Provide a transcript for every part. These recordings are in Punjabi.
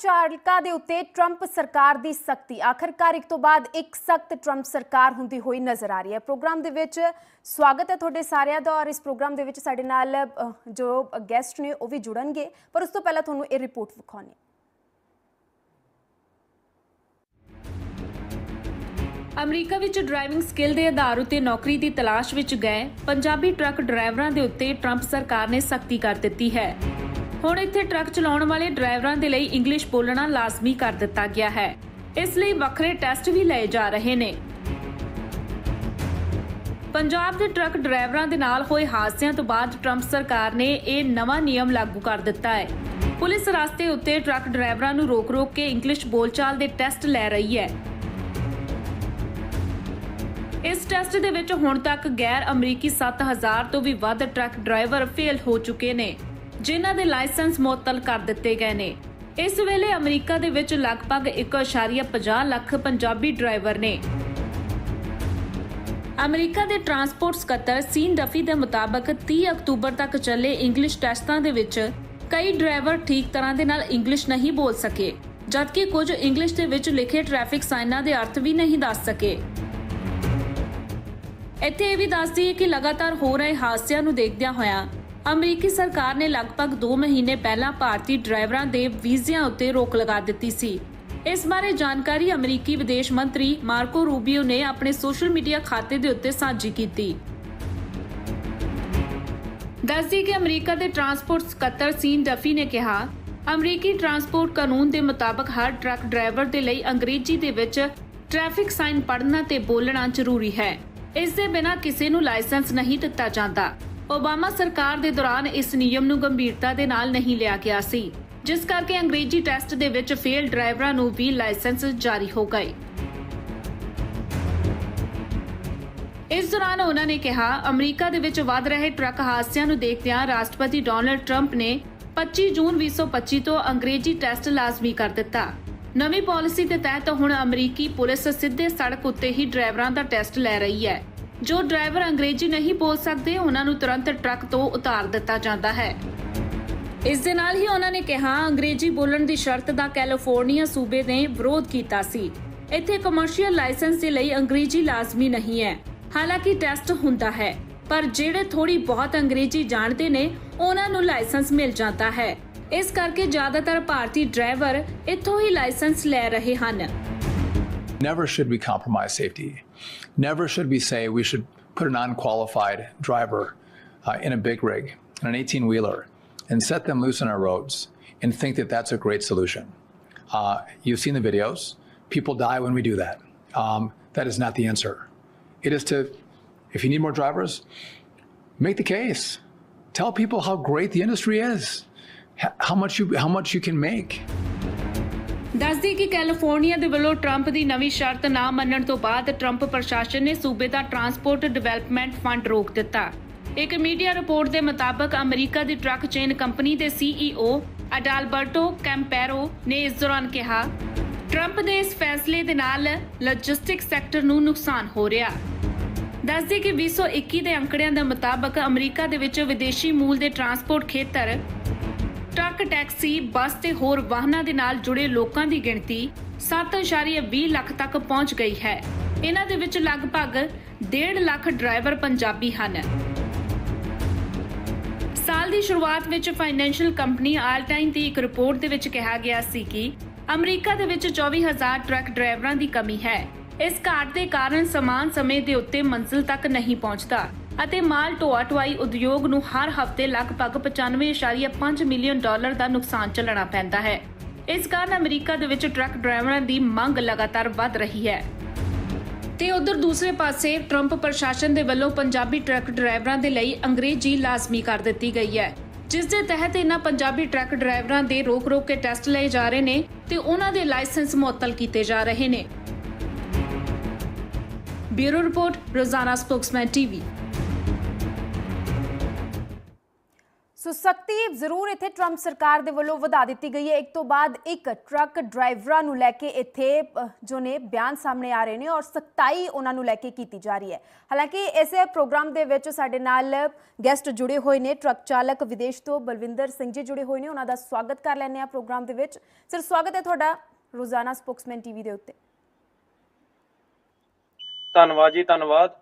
ਚਾਲਕਾਂ ਦੇ ਉੱਤੇ ਟਰੰਪ ਸਰਕਾਰ ਦੀ ਸਖਤੀ। ਆਖਰਕਾਰ ਇੱਕ ਤੋਂ ਬਾਅਦ ਇੱਕ ਸਖਤ ਟਰੰਪ ਸਰਕਾਰ ਹੁੰਦੀ ਹੋਈ ਨਜ਼ਰ ਆ ਰਹੀ ਹੈ। ਪ੍ਰੋਗਰਾਮ ਦੇ ਵਿੱਚ ਸਵਾਗਤ ਹੈ ਤੁਹਾਡੇ ਸਾਰਿਆਂ ਦਾ ਔਰ ਇਸ ਪ੍ਰੋਗਰਾਮ ਦੇ ਵਿੱਚ ਸਾਡੇ ਨਾਲ ਜੋ ਗੈਸਟ ਨੇ ਉਹ ਵੀ ਜੁੜਨਗੇ। ਪਰ ਉਸ ਤੋਂ ਪਹਿਲਾਂ ਤੁਹਾਨੂੰ ਇਹ ਰਿਪੋਰਟ ਵਿਖਾਉਣੀ ਅਮਰੀਕਾ ਵਿੱਚ ਡਰਾਈਵਿੰਗ ਸਕਿੱਲ ਦੇ ਆਧਾਰ ਉੱਤੇ ਨੌਕਰੀ ਦੀ ਤਲਾਸ਼ ਵਿੱਚ ਗਏ ਪੰਜਾਬੀ ਟਰੱਕ ਡਰਾਈਵਰਾਂ ਦੇ ਉੱਤੇ ਟਰੰਪ ਸਰਕਾਰ ਨੇ ਸਖਤੀ ਕਰ ਦਿੱਤੀ ਹੈ। ਹੁਣ ਇੱਥੇ ਟਰੱਕ ਚਲਾਉਣ ਵਾਲੇ ਡਰਾਈਵਰਾਂ ਦੇ ਲਈ ਇੰਗਲਿਸ਼ ਬੋਲਣਾ ਲਾਜ਼ਮੀ ਕਰ ਦਿੱਤਾ ਗਿਆ ਹੈ। ਇਸ ਲਈ ਵੱਖਰੇ ਟੈਸਟ ਵੀ ਲਏ ਜਾ ਰਹੇ ਨੇ। ਪੰਜਾਬ ਦੇ ਟਰੱਕ ਡਰਾਈਵਰਾਂ ਦੇ ਨਾਲ ਹੋਏ ਹਾਦਸਿਆਂ ਤੋਂ ਬਾਅਦ ਟਰੰਪ ਸਰਕਾਰ ਨੇ ਇਹ ਨਵਾਂ ਨਿਯਮ ਲਾਗੂ ਕਰ ਦਿੱਤਾ ਹੈ। ਪੁਲਿਸ ਰਸਤੇ ਉੱਤੇ ਟਰੱਕ ਡਰਾਈਵਰਾਂ ਨੂੰ ਰੋਕ-ਰੋਕ ਕੇ ਇੰਗਲਿਸ਼ ਬੋਲਚਾਲ ਦੇ ਟੈਸਟ ਲੈ ਰਹੀ ਹੈ। ਇਸ ਟੈਸਟ ਦੇ ਵਿੱਚ ਹੁਣ ਤੱਕ ਗੈਰ ਅਮਰੀਕੀ 7000 ਤੋਂ ਵੀ ਵੱਧ ਟਰੱਕ ਡਰਾਈਵਰ ਫੇਲ ਹੋ ਚੁੱਕੇ ਨੇ। ਜਿਨ੍ਹਾਂ ਦੇ ਲਾਇਸੈਂਸ ਮੁਅੱਤਲ ਕਰ ਦਿੱਤੇ ਗਏ ਨੇ। ਇਸ ਵੇਲੇ ਅਮਰੀਕਾ ਦੇ ਵਿੱਚ ਲਗਭਗ 1.50 ਲੱਖ ਪੰਜਾਬੀ ਡਰਾਈਵਰ ਨੇ। ਅਮਰੀਕਾ ਦੇ ਟਰਾਂਸਪੋਰਟ ਸਕੱਤਰ ਸੀਨ ਡਫੀ ਦੇ ਮੁਤਾਬਕ 30 ਅਕਤੂਬਰ ਤੱਕ ਚੱਲੇ ਇੰਗਲਿਸ਼ ਟੈਸਟਾਂ ਦੇ ਵਿੱਚ ਕਈ ਡਰਾਈਵਰ ਠੀਕ ਤਰ੍ਹਾਂ ਦੇ ਨਾਲ ਇੰਗਲਿਸ਼ ਨਹੀਂ ਬੋਲ ਸਕੇ, ਜਦਕਿ ਕੁਝ ਇੰਗਲਿਸ਼ ਦੇ ਵਿੱਚ ਲਿਖੇ ਟ੍ਰੈਫਿਕ ਸਾਈਨਾਂ ਦੇ ਅਰਥ ਵੀ ਨਹੀਂ ਦੱਸ ਸਕੇ। ਇੱਥੇ ਇਹ ਵੀ ਦੱਸਦੀ ਹੈ ਕਿ ਲਗਾਤਾਰ ਹੋ ਰਹੇ ਹਾਦਸਿਆਂ ਨੂੰ ਦੇਖਦਿਆਂ ਹੋਇਆਂ ਅਮਰੀਕੀ ਸਰਕਾਰ ਨੇ ਲਗਭਗ 2 ਮਹੀਨੇ ਪਹਿਲਾਂ ਭਾਰਤੀ ਡਰਾਈਵਰਾਂ ਦੇ ਵੀਜ਼ਿਆਂ ਉੱਤੇ ਰੋਕ ਲਗਾ ਦਿੱਤੀ ਸੀ। ਇਸ ਬਾਰੇ ਜਾਣਕਾਰੀ ਅਮਰੀਕੀ ਵਿਦੇਸ਼ ਮੰਤਰੀ ਮਾਰਕੋ ਰੂਬੀਓ ਨੇ ਆਪਣੇ ਸੋਸ਼ਲ ਮੀਡੀਆ ਖਾਤੇ ਦੇ ਉੱਤੇ ਸਾਂਝੀ ਕੀਤੀ। ਦੱਸਦੀ ਕਿ ਅਮਰੀਕਾ ਦੇ ਟਰਾਂਸਪੋਰਟ ਸਕੱਤਰ ਸੀਨ ਡਫੀ ਨੇ ਕਿਹਾ, ਅਮਰੀਕੀ ਟਰਾਂਸਪੋਰਟ ਕਾਨੂੰਨ ਦੇ ਮੁਤਾਬਕ ਹਰ ਟਰੱਕ ਡਰਾਈਵਰ ਦੇ ਲਈ ਅੰਗਰੇਜ਼ੀ ਦੇ ਵਿੱਚ ਟ੍ਰੈਫਿਕ ਸਾਈਨ ਪੜ੍ਹਨਾ ਤੇ ਬੋਲਣਾ ਜ਼ਰੂਰੀ ਹੈ। ਇਸ ਦੇ ਬਿਨਾਂ ਕਿਸੇ ਨੂੰ ਲਾਇਸੈਂਸ ਨਹੀਂ ਦਿੱਤਾ ਜਾਂਦਾ। ਓਬਾਮਾ ਸਰਕਾਰ ਦੇ ਦੌਰਾਨ ਇਸ ਨਿਯਮ ਨੂੰ ਗੰਭੀਰਤਾ ਦੇ ਨਾਲ ਨਹੀਂ ਲਿਆ ਗਿਆ ਸੀ, ਜਿਸ ਕਰਕੇ ਅੰਗਰੇਜ਼ੀ ਟੈਸਟ ਦੇ ਵਿੱਚ ਫੇਲ ਡਰਾਈਵਰਾਂ ਨੂੰ ਵੀ ਲਾਇਸੈਂਸ ਜਾਰੀ ਹੋ ਗਏ। ਇਸ ਦੌਰਾਨ ਉਹਨਾਂ ਨੇ ਕਿਹਾ, ਅਮਰੀਕਾ ਦੇ ਵਿੱਚ ਵੱਧ ਰਹੇ ਟਰੱਕ ਹਾਦਸਿਆਂ ਨੂੰ ਦੇਖਦਿਆਂ ਰਾਸ਼ਟਰਪਤੀ ਡੋਨਲਡ ਟਰੰਪ ਨੇ 25 ਜੂਨ 2025 ਤੋਂ ਅੰਗਰੇਜ਼ੀ ਟੈਸਟ ਲਾਜ਼ਮੀ ਕਰ ਦਿੱਤਾ। ਨਵੀਂ ਪਾਲਿਸੀ ਦੇ ਤਹਿਤ ਹੁਣ ਅਮਰੀਕੀ ਪੁਲਿਸ ਸਿੱਧੇ ਸੜਕ ਉੱਤੇ ਹੀ ਡਰਾਈਵਰਾਂ ਦਾ ਟੈਸਟ ਲੈ ਰਹੀ ਹੈ। ਜੋ ਡਰਾਈਵਰ ਅੰਗਰੇਜ਼ੀ ਨਹੀਂ ਬੋਲ ਸਕਦੇ, ਉਹਨਾਂ ਨੂੰ ਤੁਰੰਤ ਟਰੱਕ ਤੋਂ ਉਤਾਰ ਦਿੱਤਾ ਜਾਂਦਾ ਹੈ। ਇਸ ਦੇ ਨਾਲ ਹੀ ਉਹਨਾਂ ਨੇ ਕਿਹਾ, ਅੰਗਰੇਜ਼ੀ ਬੋਲਣ ਦੀ ਸ਼ਰਤ ਦਾ ਕੈਲੀਫੋਰਨੀਆ ਸੂਬੇ ਨੇ ਵਿਰੋਧ ਕੀਤਾ ਸੀ। ਇੱਥੇ ਕਮਰਸ਼ੀਅਲ ਲਾਇਸੈਂਸ ਦੇ ਲਈ ਅੰਗਰੇਜ਼ੀ ਲਾਜ਼ਮੀ ਨਹੀਂ ਹੈ। ਹਾਲਾਂਕਿ ਟੈਸਟ ਹੁੰਦਾ ਹੈ, ਪਰ ਜਿਹੜੇ ਥੋੜੀ ਬਹੁਤ ਅੰਗਰੇਜ਼ੀ ਜਾਣਦੇ ਨੇ, ਉਹਨਾਂ ਨੂੰ ਲਾਇਸੈਂਸ ਮਿਲ ਜਾਂਦਾ ਹੈ। ਇਸ ਕਰਕੇ ਜ਼ਿਆਦਾਤਰ ਭਾਰਤੀ ਡਰਾਈਵਰ ਇੱਥੋਂ ਹੀ ਲਾਇਸੈਂਸ ਲੈ ਰਹੇ ਹਨ। Never should we compromise safety. Never should we say we should put an unqualified driver uh, in a big rig, in an 18 wheeler, and set them loose on our roads and think that that's a great solution. Uh, you've seen the videos. People die when we do that. Um, that is not the answer. It is to, if you need more drivers, make the case. Tell people how great the industry is, how much you, how much you can make. ਦੱਸਦੀ ਕਿ ਕੈਲੀਫੋਰਨੀਆ ਦੇ ਵੱਲੋਂ ਟਰੰਪ ਦੀ ਨਵੀਂ ਸ਼ਰਤ ਨਾ ਮੰਨਣ ਤੋਂ ਬਾਅਦ ਟਰੰਪ ਪ੍ਰਸ਼ਾਸਨ ਨੇ ਸੂਬੇ ਦਾ ਟਰਾਂਸਪੋਰਟ ਡਿਵੈਲਪਮੈਂਟ ਫੰਡ ਰੋਕ ਦਿੱਤਾ। ਇੱਕ ਮੀਡੀਆ ਰਿਪੋਰਟ ਦੇ ਮੁਤਾਬਕ ਅਮਰੀਕਾ ਦੀ ਟਰੱਕ ਚੇਨ ਕੰਪਨੀ ਦੇ ਸੀਈਓ ਅਡਾਲਬਰਟੋ ਕੈਂਪੈਰੋ ਨੇ ਇਸ ਦੌਰਾਨ ਕਿਹਾ, ਟਰੰਪ ਦੇ ਇਸ ਫੈਸਲੇ ਦੇ ਨਾਲ ਲੌਜਿਸਟਿਕ ਸੈਕਟਰ ਨੂੰ ਨੁਕਸਾਨ ਹੋ ਰਿਹਾ। ਦੱਸਦੀ ਕਿ 2021 ਦੇ ਅੰਕੜਿਆਂ ਦੇ ਮੁਤਾਬਕ ਅਮਰੀਕਾ ਦੇ ਵਿੱਚ ਵਿਦੇਸ਼ੀ ਮੂਲ ਦੇ ਟਰਾਂਸਪੋਰਟ ਖੇਤਰ ਟਰੱਕ, ਟੈਕਸੀ, ਬੱਸ ਤੇ ਹੋਰ ਵਾਹਨਾਂ ਦੇ ਨਾਲ ਜੁੜੇ ਲੋਕਾਂ ਦੀ ਗਿਣਤੀ 7.20 ਲੱਖ ਤੱਕ ਪਹੁੰਚ ਗਈ ਹੈ। ਇਹਨਾਂ ਦੇ ਵਿੱਚ ਲਗਭਗ 1.5 ਲੱਖ ਡਰਾਈਵਰ ਪੰਜਾਬੀ ਹਨ। ਸਾਲ ਦੀ ਸ਼ੁਰੂਆਤ ਵਿੱਚ ਫਾਈਨੈਂਸ਼ੀਅਲ ਕੰਪਨੀ ਆਲਟਾਈਨ ਦੀ ਇੱਕ ਰਿਪੋਰਟ ਦੇ ਵਿੱਚ ਕਿਹਾ ਗਿਆ ਸੀ ਕਿ ਅਮਰੀਕਾ ਦੇ ਵਿੱਚ 24000 ਟਰੱਕ ਡਰਾਈਵਰਾਂ ਦੀ ਕਮੀ ਹੈ। ਇਸ ਘਾਟ ਦੇ ਕਾਰਨ ਸਮਾਨ ਸਮੇਂ ਦੇ ਉੱਤੇ ਮੰਜ਼ਿਲ ਤੱਕ ਨਹੀਂ ਪਹੁੰਚਦਾ। ਅਤੇ ਮਾਲ ਢੋਆ ਢੁਆਈ ਉਦਯੋਗ ਨੂੰ ਹਰ ਹਫ਼ਤੇ ਲਗਭਗ 95.5 ਮਿਲੀਅਨ ਡਾਲਰ ਦਾ ਨੁਕਸਾਨ ਝੱਲਣਾ ਪੈਂਦਾ ਹੈ। ਇਸ ਕਾਰਨ ਅਮਰੀਕਾ ਦੇ ਵਿੱਚ ਟਰੱਕ ਡਰਾਈਵਰਾਂ ਦੀ ਮੰਗ ਲਗਾਤਾਰ ਵੱਧ ਰਹੀ ਹੈ। ਤੇ ਉਧਰ ਦੂਸਰੇ ਪਾਸੇ ਟਰੰਪ ਪ੍ਰਸ਼ਾਸਨ ਦੇ ਵੱਲੋਂ ਪੰਜਾਬੀ ਟਰੱਕ ਡਰਾਈਵਰਾਂ ਦੇ ਲਈ ਅੰਗਰੇਜ਼ੀ ਲਾਜ਼ਮੀ ਕਰ ਦਿੱਤੀ ਗਈ ਹੈ, ਜਿਸ ਦੇ ਤਹਿਤ ਇਹਨਾਂ ਪੰਜਾਬੀ ਟਰੱਕ ਡਰਾਈਵਰਾਂ ਦੇ ਰੋਕ-ਰੋਕ ਕੇ ਟੈਸਟ ਲਏ ਜਾ ਰਹੇ ਨੇ ਤੇ ਉਹਨਾਂ ਦੇ ਲਾਇਸੈਂਸ ਮੁਅੱਤਲ ਕੀਤੇ ਜਾ ਰਹੇ ਨੇ। Bureau report, Rozana spokesman TV. So ਸਖਤੀ ਜ਼ਰੂਰ ਇੱਥੇ ਟਰੰਪ ਸਰਕਾਰ ਦੇ ਵੱਲੋਂ ਵਧਾ ਦਿੱਤੀ ਗਈ ਹੈ। ਇੱਕ ਤੋਂ ਬਾਅਦ ਇੱਕ ਟਰੱਕ ਡਰਾਈਵਰਾਂ ਨੂੰ ਲੈ ਕੇ ਇੱਥੇ ਜੋ ਨੇ ਬਿਆਨ ਸਾਹਮਣੇ ਆ ਰਹੇ ਨੇ ਔਰ ਸਖਤਾਈ ਉਹਨਾਂ ਨੂੰ ਲੈ ਕੇ ਕੀਤੀ ਜਾ ਰਹੀ ਹੈ। ਹਾਲਾਂਕਿ ਇਸੇ ਪ੍ਰੋਗਰਾਮ ਦੇ ਵਿੱਚ ਸਾਡੇ ਨਾਲ ਗੈਸਟ ਜੁੜੇ ਹੋਏ ਨੇ। ਟਰੱਕ ਚਾਲਕ ਵਿਦੇਸ਼ ਤੋਂ ਬਲਵਿੰਦਰ ਸਿੰਘ ਜੀ ਜੁੜੇ ਹੋਏ ਨੇ। ਉਹਨਾਂ ਦਾ ਸਵਾਗਤ ਕਰ ਲੈਂਦੇ ਆ ਪ੍ਰੋਗਰਾਮ ਦੇ ਵਿੱਚ। ਸਰ, ਸਵਾਗਤ ਹੈ ਤੁਹਾਡਾ ਰੋਜ਼ਾਨਾ ਸਪੋਕਸਮੈਨ ਟੀਵੀ ਦੇ ਉੱਤੇ। ਧੰਨਵਾਦ ਜੀ, ਧੰਨਵਾਦ।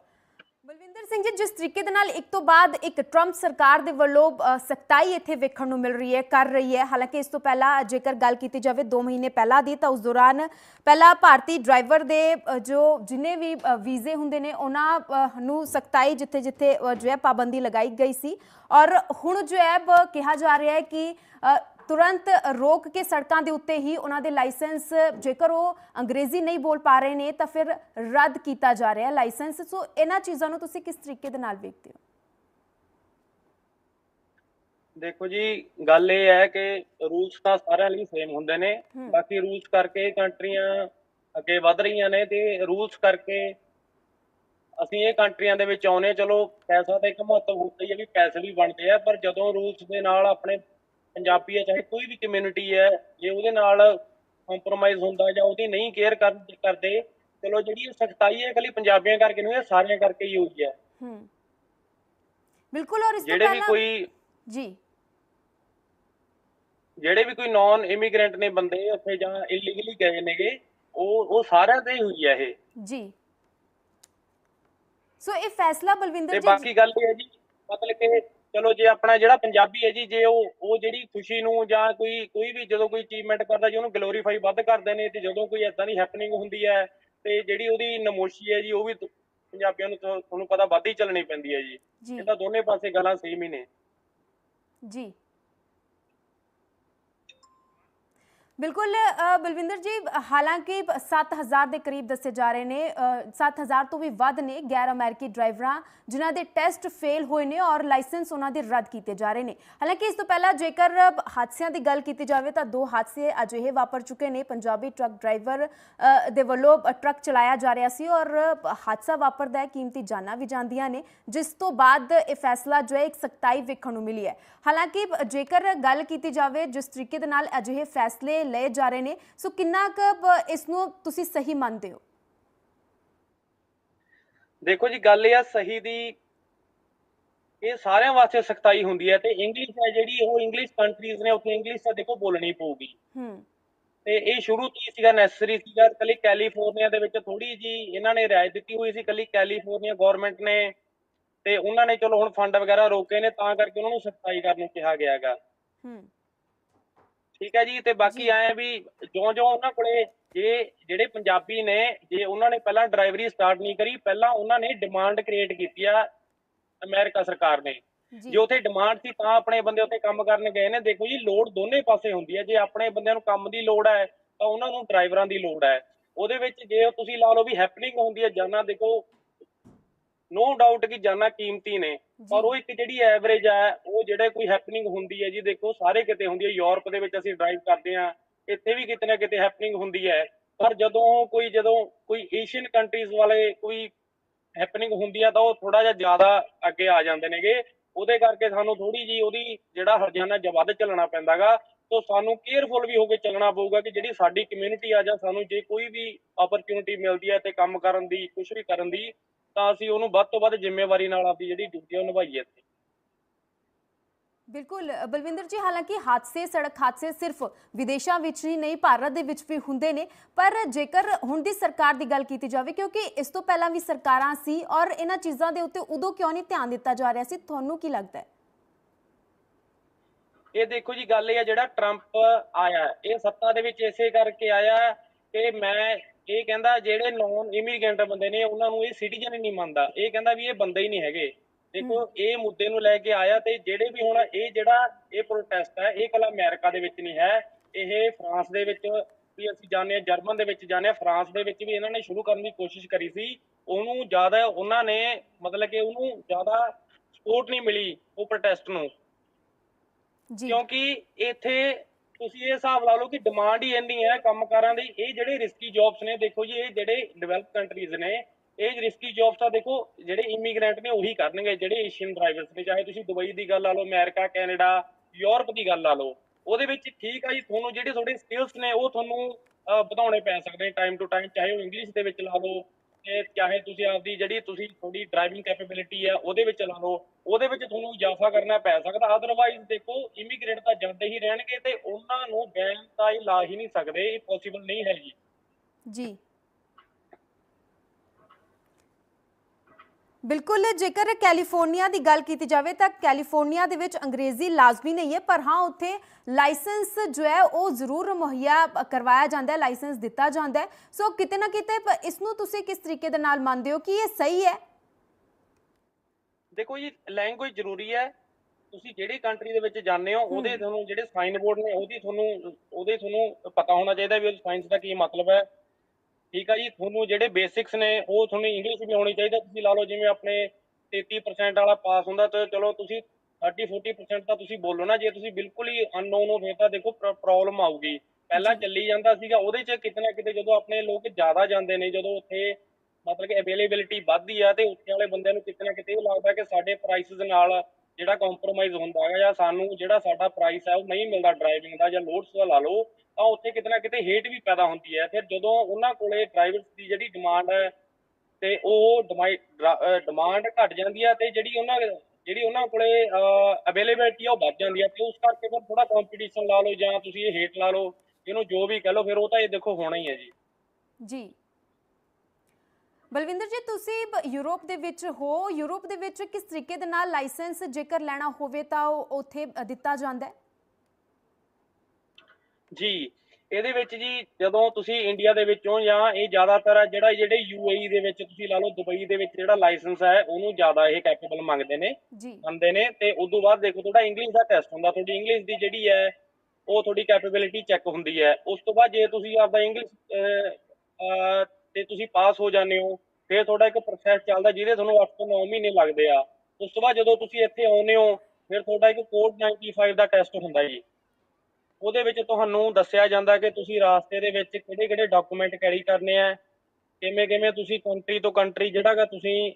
ਸਿੰਘ ਜੀ, ਜਿਸ ਤਰੀਕੇ ਦੇ ਨਾਲ ਇੱਕ ਤੋਂ ਬਾਅਦ ਇੱਕ ਟਰੰਪ ਸਰਕਾਰ ਦੇ ਵੱਲੋਂ ਸਖਤਾਈ ਇੱਥੇ ਵੇਖਣ ਨੂੰ ਮਿਲ ਰਹੀ ਹੈ, ਕਰ ਰਹੀ ਹੈ। ਹਾਲਾਂਕਿ ਇਸ ਤੋਂ ਪਹਿਲਾਂ ਜੇਕਰ ਗੱਲ ਕੀਤੀ ਜਾਵੇ 2 ਮਹੀਨੇ ਪਹਿਲਾਂ ਦੀ, ਤਾਂ ਉਸ ਦੌਰਾਨ ਪਹਿਲਾਂ ਭਾਰਤੀ ਡਰਾਈਵਰ ਦੇ ਜੋ ਜਿੰਨੇ ਵੀ ਵੀਜ਼ੇ ਹੁੰਦੇ ਨੇ, ਉਹਨਾਂ ਨੂੰ ਸਖਤਾਈ ਜਿੱਥੇ ਜਿੱਥੇ ਜੋ ਹੈ ਪਾਬੰਦੀ ਲਗਾਈ ਗਈ ਸੀ। ਔਰ ਹੁਣ ਜੋ ਹੈ ਕਿਹਾ ਜਾ ਰਿਹਾ ਹੈ ਕਿ ਤੁਰੰਤ ਰੋਕ ਕੇ ਸੜਕਾਂ ਦੇ ਉੱਤੇ ਹੀ ਉਹਨਾਂ ਦੇ ਲਾਇਸੈਂਸ ਜੇਕਰ ਉਹ ਅੰਗਰੇਜ਼ੀ ਨਹੀਂ ਬੋਲ ਪਾ ਰਹੇ ਨੇ ਤਾਂ ਫਿਰ ਰੱਦ ਕੀਤਾ ਜਾ ਰਿਹਾ ਲਾਇਸੈਂਸ। ਸੋ ਇਹਨਾਂ ਚੀਜ਼ਾਂ ਨੂੰ ਤੁਸੀਂ ਕਿਸ ਤਰੀਕੇ ਦੇ ਨਾਲ ਵੇਖਦੇ ਹੋ? ਦੇਖੋ ਜੀ ਗੱਲ ਇਹ ਹੈ ਕਿ ਰੂਲਸ ਤਾਂ ਸਾਰਿਆਂ ਲਈ ਸੇਮ ਹੁੰਦੇ ਨੇ। ਬਾਕੀ ਰੂਲਸ ਕਰਕੇ ਕੰਟਰੀਆਂ ਅੱਗੇ ਵਧ ਰਹੀਆਂ ਨੇ ਤੇ ਰੂਲਸ ਕਰਕੇ ਅਸੀਂ ਇਹ ਕੰਟਰੀਆਂ ਦੇ ਵਿੱਚ ਆਉਨੇ ਚਲੋ ਪੈਸਾ ਤਾਂ ਇੱਕ ਮਹੱਤਵ ਹੁੰਦਾ ਹੀ ਹੈ ਵੀ ਪੈਸੇ ਵੀ ਬਣਦੇ ਆ ਪਰ ਜਦੋਂ ਰੂਲਸ ਦੇ ਨਾਲ ਆਪਣੇ ਪੰਜਾਬੀ ਹੈ ਚਾਹੇ ਕੋਈ ਵੀ ਕਮਿਊਨਿਟੀ ਹੈ ਜੇ ਉਹਦੇ ਨਾਲ ਕੰਪਰੋਮਾਈਜ਼ ਹੁੰਦਾ ਜਾਂ ਉਹਦੀ ਨਹੀਂ ਕੇਅਰ ਕਰਦੇ ਚਲੋ ਜਿਹੜੀ ਸਖਤਾਈ ਹੈ ਇਕੱਲੀ ਪੰਜਾਬੀਆਂ ਕਰਕੇ ਨਹੀਂ ਇਹ ਸਾਰਿਆਂ ਕਰਕੇ ਹੀ ਹੋਈ ਹੈ। ਹੂੰ। ਬਿਲਕੁਲ ਔਰ ਇਸ ਤੋਂ ਜਿਹੜੇ ਵੀ ਪਹਿਲਾਂ ਕੋਈ ਜੀ। ਜਿਹੜੇ ਵੀ ਕੋਈ ਨਾਨ ਇਮੀਗ੍ਰੈਂਟ ਨੇ ਬੰਦੇ ਉੱਥੇ ਜਾਂ ਇਲੀਗਲੀ ਗਏ ਨੇਗੇ ਉਹ ਉਹ ਸਾਰਿਆਂ ਤੇ ਹੀ ਹੋਈ ਹੈ ਇਹ। ਜੀ। ਸੋ ਇਹ ਫੈਸਲਾ ਬਲਵਿੰਦਰ ਤੇ ਜੀ ਬਾਕੀ ਗੱਲ ਇਹ ਹੈ ਜੀ ਮਤਲਬ ਕਿ ਚਲੋ ਜੇ ਆਪਣਾ ਜਿਹੜਾ ਪੰਜਾਬੀ ਹੈ ਜੀ ਜੇ ਉਹ ਉਹ ਜਿਹੜੀ ਖੁਸ਼ੀ ਨੂੰ ਜਾਂ ਕੋਈ ਕੋਈ ਵੀ ਜਦੋਂ ਕੋਈ ਅਚੀਵਮੈਂਟ ਕਰਦਾ ਜੀ ਉਹਨੂੰ ਗਲੋਰੀਫਾਈ ਵੱਧ ਕਰਦੇ ਨੇ ਤੇ ਜਦੋਂ ਕੋਈ ਏਦਾਂ ਦੀ ਹੈਪਨਿੰਗ ਹੁੰਦੀ ਹੈ ਤੇ ਜਿਹੜੀ ਉਹਦੀ ਨਮੋਸ਼ੀ ਹੈ ਜੀ ਉਹ ਵੀ ਪੰਜਾਬੀਆਂ ਨੂੰ ਤੁਹਾ- ਤੁਹਾਨੂੰ ਪਤਾ ਵੱਧ ਹੀ ਚੱਲਣੀ ਪੈਂਦੀ ਹੈ ਜੀ। ਇਹ ਤਾਂ ਦੋਨੇ ਪਾਸੇ ਗੱਲਾਂ ਸੇਮ ਹੀ ਨੇ। ਜੀ। ਬਿਲਕੁਲ ਬਲਵਿੰਦਰ ਜੀ ਹਾਲਾਂਕਿ 7000 ਦੇ ਕਰੀਬ ਦੱਸੇ ਜਾ ਰਹੇ ਨੇ ਅ, 7000 ਤੋਂ ਵੀ ਵੱਧ ਨੇ ਗੈਰ ਅਮਰੀਕੀ ਡਰਾਈਵਰਾਂ ਜਿਨ੍ਹਾਂ ਦੇ ਟੈਸਟ ਫੇਲ ਹੋਏ ਨੇ ਔਰ ਲਾਇਸੈਂਸ ਉਹਨਾਂ ਦੇ ਰੱਦ ਕੀਤੇ ਜਾ ਰਹੇ ਨੇ। ਹਾਲਾਂਕਿ ਇਸ ਤੋਂ ਪਹਿਲਾਂ ਜੇਕਰ ਹਾਦਸਿਆਂ ਦੀ ਗੱਲ ਕੀਤੀ ਜਾਵੇ ਤਾਂ ਦੋ ਹਾਦਸੇ ਅਜਿਹੇ ਵਾਪਰ ਚੁੱਕੇ ਨੇ। ਪੰਜਾਬੀ ਟਰੱਕ ਡਰਾਈਵਰ ਦੇ ਵੱਲੋਂ ਟਰੱਕ ਚਲਾਇਆ ਜਾ ਰਿਹਾ ਸੀ ਔਰ ਹਾਦਸਾ ਵਾਪਰਦਾ ਹੈ ਕੀਮਤੀ ਜਾਨਾਂ ਵੀ ਜਾਂਦੀਆਂ ਨੇ ਜਿਸ ਤੋਂ ਬਾਅਦ ਇਹ ਫੈਸਲਾ ਜੋ ਹੈ ਇੱਕ ਸਖਤਾਈ ਵੇਖਣ ਨੂੰ ਮਿਲੀ ਹੈ। ਹਾਲਾਂਕਿ ਜੇਕਰ ਗੱਲ ਕੀਤੀ ਜਾਵੇ ਜਿਸ ਤਰੀਕੇ ਦੇ ਨਾਲ ਅਜਿਹੇ ਫੈਸਲੇ ਲਏ ਜਾ ਰਹੇ ਨੇ। ਸੋ ਕਿੰਨਾ ਕੁ ਇਸ ਨੂੰ ਤੁਸੀਂ ਸਹੀ ਮੰਨਦੇ ਹੋ? ਦੇਖੋ ਜੀ ਗੱਲ ਇਹ ਆ ਸਹੀ ਦੀ ਇਹ ਸਾਰਿਆਂ ਵਾਸਤੇ ਸਖਤਾਈ ਹੁੰਦੀ ਹੈ ਤੇ ਇੰਗਲਿਸ਼ ਹੈ ਜਿਹੜੀ ਉਹ ਇੰਗਲਿਸ਼ ਕੰਟਰੀਜ਼ ਨੇ ਉੱਥੇ ਇੰਗਲਿਸ਼ ਤਾਂ ਦੇਖੋ ਬੋਲਣੀ ਪਊਗੀ। ਹੂੰ। ਤੇ ਇਹ ਸ਼ੁਰੂ ਤੋਂ ਹੀ ਸੀਗਾ ਨੈਸੈਸਰੀ ਸੀਗਾ। ਕੱਲੀ ਕੈਲੀਫੋਰਨੀਆ ਦੇ ਵਿੱਚ ਥੋੜੀ ਜੀ ਇਹਨਾਂ ਨੇ ਰਿਆਇਤ ਦਿੱਤੀ ਹੋਈ ਸੀ ਕੱਲੀ ਕੈਲੀਫੋਰਨੀਆ ਗਵਰਨਮੈਂਟ ਨੇ। ਤੇ ਉਹਨਾਂ ਨੇ ਚਲੋ ਹੁਣ ਫੰਡ ਵਗੈਰਾ ਰੋਕੇ ਨੇ ਤਾਂ ਕਰਕੇ ਉਹਨਾਂ ਨੂੰ ਸਖਤਾਈ ਕਰਨ ਨੂੰ ਕਿਹਾ ਗਿਆ ਹੈਗਾ। ਹੂੰ। ਠੀਕ ਹੈ ਜੀ ਤੇ ਬਾਕੀ ਆਏ ਵੀ ਜਿਉਂ-ਜਿਉਂ ਉਹਨਾਂ ਕੋਲੇ ਜੇ ਜਿਹੜੇ ਪੰਜਾਬੀ ਨੇ ਜੇ ਉਹਨਾਂ ਨੇ ਪਹਿਲਾਂ ਡਰਾਈਵਰੀ ਸਟਾਰਟ ਨਹੀਂ ਕਰੀ ਪਹਿਲਾਂ ਉਹਨਾਂ ਨੇ ਡਿਮਾਂਡ ਕ੍ਰੀਏਟ ਕੀਤੀ ਆ ਅਮਰੀਕਾ ਸਰਕਾਰ ਨੇ। ਜੀ। ਜੇ ਉੱਥੇ ਡਿਮਾਂਡ ਸੀ ਤਾਂ ਆਪਣੇ ਬੰਦੇ ਉੱਥੇ ਕੰਮ ਕਰਨ ਗਏ ਨੇ। ਦੇਖੋ ਜੀ ਲੋੜ ਦੋਨੇ ਪਾਸੇ ਹੁੰਦੀ ਹੈ। ਜੇ ਆਪਣੇ ਬੰਦਿਆਂ ਨੂੰ ਕੰਮ ਦੀ ਲੋੜ ਹੈ ਤਾਂ ਉਹਨਾਂ ਨੂੰ ਡਰਾਈਵਰਾਂ ਦੀ ਲੋੜ ਹੈ। ਉਹਦੇ ਵਿੱਚ ਜੇ ਤੁਸੀਂ ਲਾ ਲਓ ਵੀ ਹੈਪਨਿੰਗ ਹੁੰਦੀ ਹੈ ਜਾਨਾਂ ਦੇਖੋ ਨੋ ਡਾਊਟ ਕਿ ਜਾਨਾਂ ਕੀਮਤੀ ਨੇ। ਔਰ ਉਹ ਇੱਕ ਜਿਹੜੀ ਐਵਰੇਜ ਹੈ ਉਹ ਜਿਹੜਾ ਕੋਈ ਹੈਪਨਿੰਗ ਹੁੰਦੀ ਹੈ ਜੀ, ਦੇਖੋ, ਸਾਰੇ ਕਿਤੇ ਹੁੰਦੀ ਹੈ। ਯੂਰਪ ਦੇ ਵਿੱਚ ਅਸੀਂ ਡਰਾਈਵ ਕਰਦੇ ਆ ਇੱਥੇ ਵੀ ਕਿਤੇ ਨਾ ਕਿਤੇ ਹੈਪਨਿੰਗ ਹੁੰਦੀ ਹੈ। ਪਰ ਜਦੋਂ ਕੋਈ ਜਦੋਂ ਕੋਈ ਏਸ਼ੀਅਨ ਕੰਟਰੀਜ਼ ਵਾਲੇ ਕੋਈ ਹੈਪਨਿੰਗ ਹੁੰਦੀ ਆ, ਤਾਂ ਉਹ ਥੋੜਾ ਜਿਹਾ ਜ਼ਿਆਦਾ ਅੱਗੇ ਆ ਜਾਂਦੇ ਨੇਗੇ। ਉਹਦੇ ਕਰਕੇ ਸਾਨੂੰ ਥੋੜੀ ਜੀ ਉਹਦੀ ਜਿਹੜਾ ਹਰਜਾਨਾ ਜਵਾਦ ਚੱਲਣਾ ਪੈਂਦਾਗਾ ਤੋਂ ਸਾਨੂੰ ਕੇਅਰਫੁਲ ਵੀ ਹੋ ਕੇ ਚੱਲਣਾ ਪਊਗਾ ਕਿ ਜਿਹੜੀ ਸਾਡੀ ਕਮਿਊਨਿਟੀ ਆ ਜਾਂ ਸਾਨੂੰ ਜੇ ਕੋਈ ਵੀ ਓਪਰਚ्युनिटी ਮਿਲਦੀ ਹੈ ਤੇ ਕੰਮ ਕਰਨ ਦੀ ਕੁਝ ਵੀ ਕਰਨ ਦੀ ਤਾਂ ਅਸੀਂ ਉਹਨੂੰ ਵੱਧ ਤੋਂ ਵੱਧ ਜ਼ਿੰਮੇਵਾਰੀ ਨਾਲ ਆਪਦੀ ਜਿਹੜੀ ਡਿਊਟੀ ਉਹ ਨਿਭਾਈਏ ਇੱਥੇ। ਬਿਲਕੁਲ ਬਲਵਿੰਦਰ ਜੀ ਹਾਲਾਂਕਿ ਹਾਦਸੇ ਸੜਕ ਹਾਦਸੇ ਸਿਰਫ ਵਿਦੇਸ਼ਾਂ ਵਿੱਚ ਹੀ ਨਹੀਂ ਭਾਰਤ ਦੇ ਵਿੱਚ ਵੀ ਹੁੰਦੇ ਨੇ। ਪਰ ਜੇਕਰ ਹੁਣ ਦੀ ਸਰਕਾਰ ਦੀ ਗੱਲ ਕੀਤੀ ਜਾਵੇ ਕਿਉਂਕਿ ਇਸ ਤੋਂ ਪਹਿਲਾਂ ਵੀ ਸਰਕਾਰਾਂ ਸੀ ਔਰ ਇਹਨਾਂ ਚੀਜ਼ਾਂ ਦੇ ਉੱਤੇ ਉਦੋਂ ਕਿਉਂ ਨਹੀਂ ਧਿਆਨ ਦਿੱਤਾ ਜਾ ਰਿਹਾ ਸੀ? ਤੁਹਾਨੂੰ ਕੀ ਲੱਗਦਾ ਹੈ? ਇਹ ਦੇਖੋ ਜੀ ਗੱਲ ਇਹ ਆ ਜਿਹੜਾ ਟਰੰਪ ਆਇਆ ਇਹ ਸੱਤਾ ਦੇ ਵਿੱਚ ਇਸੇ ਕਰਕੇ ਆਇਆ ਕਿ ਮੈਂ ਇਹ ਕਹਿੰਦਾ ਜਿਹੜੇ ਨੌਨ ਇਮੀਗ੍ਰੈਂਟ ਬੰਦੇ ਨੇ ਉਹਨਾਂ ਨੂੰ ਇਹ ਸਿਟੀਜ਼ਨ ਹੀ ਨਹੀਂ ਮੰਨਦਾ। ਇਹ ਕਹਿੰਦਾ ਵੀ ਇਹ ਬੰਦੇ ਹੀ ਨਹੀਂ ਹੈਗੇ। ਦੇਖੋ ਇਹ ਮੁੱਦੇ ਨੂੰ ਲੈ ਕੇ ਆਇਆ ਤੇ ਜਿਹੜੇ ਵੀ ਹੁਣ ਇਹ ਜਿਹੜਾ ਇਹ ਪ੍ਰੋਟੈਸਟ ਹੈ ਇਹ ਕੱਲਾ ਅਮਰੀਕਾ ਦੇ ਵਿੱਚ ਨਹੀਂ ਹੈ। ਇਹ ਫਰਾਂਸ ਦੇ ਵਿੱਚ ਵੀ ਅਸੀਂ ਜਾਣਦੇ ਹਾਂ ਜਰਮਨ ਦੇ ਵਿੱਚ ਜਾਣਦੇ ਹਾਂ। ਫਰਾਂਸ ਦੇ ਵਿੱਚ ਵੀ ਇਹਨਾਂ ਨੇ ਸ਼ੁਰੂ ਕਰਨ ਦੀ ਕੋਸ਼ਿਸ਼ ਕਰੀ ਸੀ। ਉਹਨੂੰ ਜ਼ਿਆਦਾ ਉਹਨਾਂ ਨੇ ਮਤਲਬ ਕਿ ਉਹਨੂੰ ਜ਼ਿਆਦਾ ਸਪੋਰਟ ਨਹੀਂ ਮਿਲੀ ਉਹ ਪ੍ਰੋਟੈਸਟ ਨੂੰ। ਜੀ। ਕਿਉਂਕਿ ਇੱਥੇ ਤੁਸੀਂ ਇਹ ਹਿਸਾਬ ਲਾ ਲਓ ਕਿ ਡਿਮਾਂਡ ਹੀ ਇੰਨੀ ਹੈ ਕੰਮਕਾਰਾਂ ਦੀ, ਇਹ ਜਿਹੜੇ ਰਿਸਕੀ ਜੌਬਸ ਨੇ, ਦੇਖੋ ਜੀ, ਇਹ ਜਿਹੜੇ ਡਿਵੈਲਪ ਕੰਟਰੀਜ਼ ਨੇ, ਇਹ ਰਿਸਕੀ ਜੌਬਸ ਤਾਂ ਦੇਖੋ, ਜਿਹੜੇ ਇਮੀਗ੍ਰੈਂਟ ਨੇ ਉਹੀ ਕਰਨਗੇ, ਜਿਹੜੇ ਏਸ਼ੀਅਨ ਡਰਾਈਵਰਸ ਨੇ, ਚਾਹੇ ਤੁਸੀਂ ਦੁਬਈ ਦੀ ਗੱਲ ਲਾ ਲਓ, ਅਮਰੀਕਾ, ਕੈਨੇਡਾ, ਯੂਰਪ ਦੀ ਗੱਲ ਲਾ ਲਓ, ਉਹਦੇ ਵਿੱਚ ਠੀਕ ਆ ਜੀ, ਤੁਹਾਨੂੰ ਜਿਹੜੇ ਤੁਹਾਡੇ ਸਕਿੱਲਸ ਨੇ, ਉਹ ਤੁਹਾਨੂੰ ਵਧਾਉਣੇ ਪੈ ਸਕਦੇ ਨੇ ਟਾਈਮ ਟੂ ਟਾਈਮ ਚਾਹੇ ਉਹ ਇੰਗਲਿਸ਼ ਦੇ ਵਿੱਚ ਲਾ ਲਓ ਤੇ ਚਾਹੇ ਤੁਸੀਂ ਆਪਦੀ ਜਿਹੜੀ ਤੁਸੀਂ ਤੁਹਾਡੀ ਡਰਾਈਵਿੰਗ ਕੈਪੇਬਿਲਿਟੀ ਆ, ਉਹਦੇ ਵਿੱਚ ਲਾ ਲਓ, ਉਹਦੇ ਵਿੱਚ ਤੁਹਾਨੂੰ ਇਜ਼ਾਫਾ ਕਰਨਾ ਪੈ ਸਕਦਾ। ਅਦਰਵਾਈਜ਼ ਦੇਖੋ ਇਮੀਗ੍ਰੇਟ ਤਾਂ ਜਾਂਦੇ ਹੀ ਰਹਿਣਗੇ ਤੇ ਉਹਨਾਂ ਨੂੰ ਬੈਨ ਤਾਂ ਇਹ ਲਾ ਹੀ ਨਹੀਂ ਸਕਦੇ, ਇਹ ਪੋਸੀਬਲ ਨਹੀਂ ਹੈ ਜੀ। ਜੀ। ਬਿਲਕੁਲ ਜੇਕਰ ਕੈਲੀਫੋਰਨੀਆ ਦੀ ਗੱਲ ਕੀਤੀ ਜਾਵੇ ਤਾਂ ਕੈਲੀਫੋਰਨੀਆ ਦੇ ਵਿੱਚ ਅੰਗਰੇਜ਼ੀ ਲਾਜ਼ਮੀ ਨਹੀਂ ਹੈ ਪਰ ਹਾਂ ਉੱਥੇ ਲਾਇਸੈਂਸ ਜੋ ਹੈ ਉਹ ਜ਼ਰੂਰ ਮੁਹੱਈਆ ਕਰਵਾਇਆ ਜਾਂਦਾ ਹੈ ਲਾਇਸੈਂਸ ਦਿੱਤਾ ਜਾਂਦਾ ਹੈ। ਸੋ ਕਿਤੇ ਨਾ ਕਿਤੇ ਇਸ ਨੂੰ ਤੁਸੀਂ ਕਿਸ ਤਰੀਕੇ ਦੇ ਨਾਲ ਮੰਨਦੇ ਹੋ ਕਿ ਇਹ ਸਹੀ ਹੈ? ਦੇਖੋ ਜੀ ਲੈਂਗੁਏਜ ਜ਼ਰੂਰੀ ਹੈ। ਤੁਸੀਂ ਜਿਹੜੀ ਕੰਟਰੀ ਦੇ ਵਿੱਚ ਜਾਂਦੇ ਹੋ ਉਹਦੇ ਤੁਹਾਨੂੰ ਜਿਹੜੇ ਸਾਈਨ ਬੋਰਡ ਨੇ ਉਹਦੀ ਤੁਹਾਨੂੰ ਉਹਦੇ ਤੁਹਾਨੂੰ ਪਤਾ ਹੋਣਾ ਚਾਹੀਦਾ ਵੀ ਉਹ ਸਾਇੰਸ ਦਾ ਕੀ ਮਤਲਬ ਹੈ। ਠੀਕ ਆ ਜੀ ਤੁਹਾਨੂੰ ਜਿਹੜੇ ਬੇਸਿਕਸ ਨੇ ਉਹ ਤੁਹਾਨੂੰ ਇੰਗਲਿਸ਼ ਵੀ ਆਉਣੀ ਚਾਹੀਦਾ ਤੁਸੀਂ ਲਾ ਲਓ ਜਿਵੇਂ ਆਪਣੇ 33% ਵਾਲਾ ਪਾਸ ਹੁੰਦਾ ਤਾਂ ਚਲੋ ਤੁਸੀਂ 30 40% ਤਾਂ ਤੁਸੀਂ ਬੋਲੋ ਨਾ। ਜੇ ਤੁਸੀਂ ਬਿਲਕੁਲ ਹੀ ਅਨਨੋਨ ਹੋ ਫਿਰ ਤਾਂ ਦੇਖੋ ਪ੍ਰੋਬਲਮ ਆਊਗੀ। ਪਹਿਲਾਂ ਚੱਲੀ ਜਾਂਦਾ ਸੀਗਾ ਉਹਦੇ 'ਚ ਕਿਤੇ ਨਾ ਕਿਤੇ ਜਦੋਂ ਆਪਣੇ ਲੋਕ ਜ਼ਿਆਦਾ ਜਾਂਦੇ ਨੇ ਜਦੋਂ ਉੱਥੇ ਮਤਲਬ ਕਿ ਅਵੇਲੇਬਿਲਿਟੀ ਵੱਧਦੀ ਆ ਤੇ ਉੱਥੇ ਵਾਲੇ ਬੰਦਿਆਂ ਨੂੰ ਕਿਤੇ ਨਾ ਕਿਤੇ ਇਹ ਲੱਗਦਾ ਕਿ ਸਾਡੇ ਪ੍ਰਾਈਸਿਸ ਨਾਲ ਜਿਹੜਾ ਕੰਪਰੋਮਾਈਜ਼ ਹੁੰਦਾ ਹੈਗਾ ਜਾਂ ਸਾਨੂੰ ਜਿਹੜਾ ਸਾਡਾ ਪ੍ਰਾਈਸ ਹੈ ਉਹ ਨਹੀਂ ਮਿਲਦਾ ਡਰਾਈਵਿੰਗ ਦਾ ਜਾਂ ਲੋਡਸ ਦਾ ਲਾ ਲਓ। ਤਾਂ ਉੱਥੇ ਕਿਤੇ ਨਾ ਕਿਤੇ ਹੇਟ ਵੀ ਪੈਦਾ ਹੁੰਦੀ ਹੈ। ਫਿਰ ਜਦੋਂ ਉਹਨਾਂ ਕੋਲੇ ਡਰਾਈਵਰਸ ਦੀ ਜਿਹੜੀ ਡਿਮਾਂਡ ਹੈ ਤੇ ਉਹ ਡਿਮਾਂਡ ਘਟ ਜਾਂਦੀ ਹੈ ਤੇ ਜਿਹੜੀ ਉਹਨਾਂ ਜਿਹੜੀ ਉਹਨਾਂ ਕੋਲੇ ਅਵੇਲੇਬਿਲਿਟੀ ਆ ਉਹ ਵੱਧ ਜਾਂਦੀ ਹੈ ਤੇ ਉਸ ਕਰਕੇ ਫਿਰ ਥੋੜਾ ਕੰਪੀਟੀਸ਼ਨ ਲਾ ਲਓ ਜਾਂ ਤੁਸੀਂ ਇਹ ਹੇਟ ਲਾ ਲਓ, ਇਹਨੂੰ ਜੋ ਵੀ ਕਹ ਲਓ, ਫਿਰ ਉਹ ਤਾਂ ਇਹ ਦੇਖੋ ਹੋਣਾ ਹੀ ਹੈ ਜੀ। ਜੀ। ਬਲਵਿੰਦਰ ਜੀ, ਤੁਸੀਂ ਬ- ਯੂਰਪ ਦੇ ਵਿੱਚ ਹੋ। ਯੂਰਪ ਦੇ ਵਿੱਚ ਕਿਸ ਤਰੀਕੇ ਦੇ ਨਾਲ ਲਾਇਸੈਂਸ ਜੇਕਰ ਲੈਣਾ ਹੋਵੇ ਤਾਂ ਉਹ ਉੱਥੇ ਦਿੱਤਾ ਜਾਂਦਾ ਹੈ? ਜੀ ਇਹਦੇ ਵਿੱਚ ਜੀ ਜਦੋਂ ਤੁਸੀਂ ਇੰਡੀਆ ਦੇ ਵਿੱਚੋਂ ਜਾਂ ਇਹ ਜ਼ਿਆਦਾਤਰ ਜਿਹੜਾ ਜਿਹੜੇ ਯੂਏਈ ਦੇ ਵਿੱਚ ਤੁਸੀਂ ਲਾ ਲਓ ਦੁਬਈ ਦੇ ਵਿੱਚ ਜਿਹੜਾ ਲਾਇਸੈਂਸ ਹੈ ਉਹਨੂੰ ਜ਼ਿਆਦਾ ਇਹ ਕੈਪੇਬਲ ਮੰਗਦੇ ਨੇ ਮੰਨਦੇ ਨੇ ਤੇ ਉਸ ਤੋਂ ਬਾਅਦ ਦੇਖੋ ਤੁਹਾਡਾ ਇੰਗਲਿਸ਼ ਦਾ ਟੈਸਟ ਹੁੰਦਾ ਤੁਹਾਡੀ ਇੰਗਲਿਸ਼ ਦੀ ਜਿਹੜੀ ਹੈ ਉਹ ਤੁਹਾਡੀ ਕੈਪੇਬਿਲਿਟੀ ਚੈੱਕ ਹੁੰਦੀ ਹੈ। ਉਸ ਤੋਂ ਬਾਅਦ ਜੇ ਤੁਸੀਂ ਆਪਦਾ ਇੰਗਲਿਸ਼ ਤੇ ਤੁਸੀਂ ਪਾਸ ਹੋ ਜਾਂਦੇ ਹੋ ਫਿਰ ਤੁਹਾਡਾ ਇੱਕ ਪ੍ਰੋਸੈਸ ਚੱਲਦਾ ਜਿਹਦੇ ਤੁਹਾਨੂੰ 8 ਤੋਂ 9 ਮਹੀਨੇ ਲੱਗਦੇ ਆ। ਉਸ ਤੋਂ ਬਾਅਦ ਜਦੋਂ ਤੁਸੀਂ ਇੱਥੇ ਆਉਂਦੇ ਹੋ ਫਿਰ ਤੁਹਾਡਾ ਇੱਕ ਕੋਡ 95 ਦਾ ਟੈਸਟ ਹੁੰਦਾ ਜੀ। ਉਹਦੇ ਵਿੱਚ ਤੁਹਾਨੂੰ ਦੱਸਿਆ ਜਾਂਦਾ ਕਿ ਤੁਸੀਂ ਰਾਸਤੇ ਦੇ ਵਿੱਚ ਕਿਹੜੇ ਕਿਹੜੇ ਡਾਕੂਮੈਂਟ ਕੈਰੀ ਕਰਨੇ ਆ ਕਿਵੇਂ ਕਿਵੇਂ ਤੁਸੀਂ ਕੰਟਰੀ ਤੋਂ ਕੰਟਰੀ ਜਿਹੜਾਗਾ ਤੁਸੀਂ